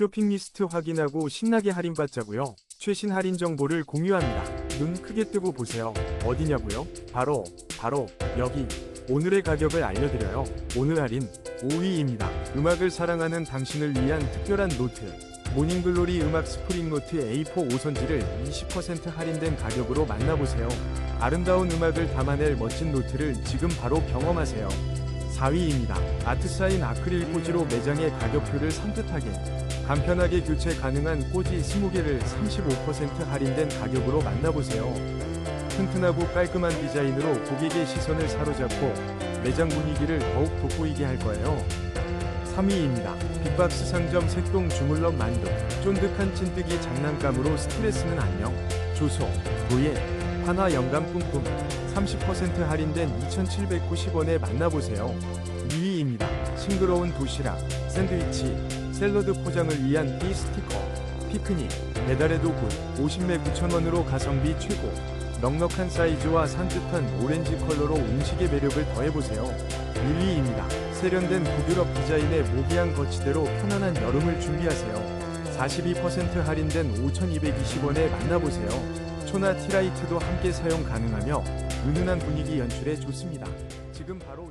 쇼핑 리스트 확인하고 신나게 할인받자고요. 최신 할인 정보를 공유합니다. 눈 크게 뜨고 보세요. 어디냐고요? 바로 바로 여기. 오늘의 가격을 알려드려요. 오늘 할인 5위입니다. 음악을 사랑하는 당신을 위한 특별한 노트. 모닝글로리 음악 스프링 노트 A4 5선지를 20% 할인된 가격으로 만나보세요. 아름다운 음악을 담아낼 멋진 노트를 지금 바로 경험하세요. 4위입니다. 아트사인 아크릴 꽂이로 매장의 가격표를 산뜻하게 간편하게 교체 가능한 꽂이 20개를 35% 할인된 가격으로 만나보세요. 튼튼하고 깔끔한 디자인으로 고객의 시선을 사로잡고 매장 분위기를 더욱 돋보이게 할 거예요. 3위입니다. 빅박스 상점 색동 주물럭 만두. 쫀득한 찐뜨기 장난감으로 스트레스는 안녕. 조소, 도예, 한화 영감 뿜뿜. 30% 할인된 2,790원에 만나보세요. 2위입니다. 싱그러운 도시락, 샌드위치, 샐러드 포장을 위한 티 스티커, 피크닉, 배달의 도구 50매 9,000원으로 가성비 최고. 넉넉한 사이즈와 산뜻한 오렌지 컬러로 음식의 매력을 더해보세요. 1위입니다. 세련된 북유럽 디자인의 모기향 거치대로 편안한 여름을 준비하세요. 42% 할인된 5,220원에 만나보세요. 초나 티라이트도 함께 사용 가능하며 은은한 분위기 연출에 좋습니다. 지금 바로